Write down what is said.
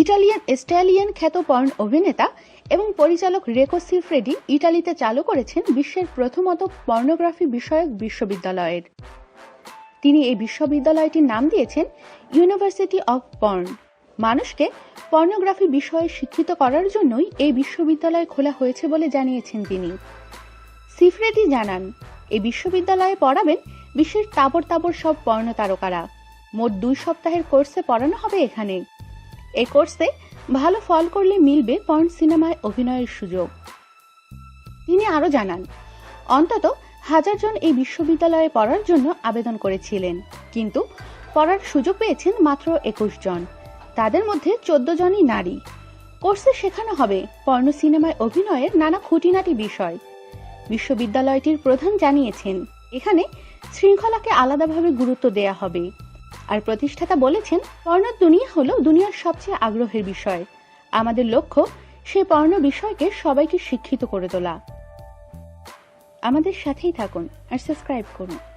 Italian স্ট্যালিয়ান খ্যাত porn অভিনেতা এবং পরিচালক রেকো সিফ্রেডি ইটালিতে চালু করেছেন বিশ্বের প্রথমত পর্নোগ্রাফি বিষয়ক বিশ্ববিদ্যালয়ের। তিনি এই বিশ্ববিদ্যালয়টির নাম দিয়েছেন ইউনিভার্সিটি অফ পর্ন। মানুষকে পর্নোগ্রাফি বিষয়ে শিক্ষিত করার জন্যই এই বিশ্ববিদ্যালয় খোলা হয়েছে বলে জানিয়েছেন তিনি। সিফ্রেডি জানান এই বিশ্ববিদ্যালয়ে পড়াবেন বিশ্বের তাবর তাবর সব পর্ণ তারকারা। মোট দুই সপ্তাহের কোর্সে পড়ানো হবে এখানে। এই কোর্সে ভালো ফল করলে মিলবে পর্ন সিনেমায় অভিনয়ের সুযোগ। তিনি আরও জানান, অন্তত হাজার জন এই বিশ্ববিদ্যালয়ে পড়ার জন্য আবেদন করেছিলেন, কিন্তু পড়ার সুযোগ পেয়েছেন মাত্র একুশ জন। তাদের মধ্যে চোদ্দ জনই নারী। কোর্সে শেখানো হবে পর্ণ সিনেমায় অভিনয়ের নানা খুঁটিনাটি বিষয়। বিশ্ববিদ্যালয়টির প্রধান জানিয়েছেন, এখানে শৃঙ্খলাকে আলাদাভাবে গুরুত্ব দেয়া হবে। আর প্রতিষ্ঠাতা বলেছেন, পর্ণ দুনিয়া হলো দুনিয়ার সবচেয়ে আগ্রহের বিষয়। আমাদের লক্ষ্য, সেই পর্ণ বিষয়কে সবাইকে শিক্ষিত করে তোলা। আমাদের সাথেই থাকুন আর সাবস্ক্রাইব করুন।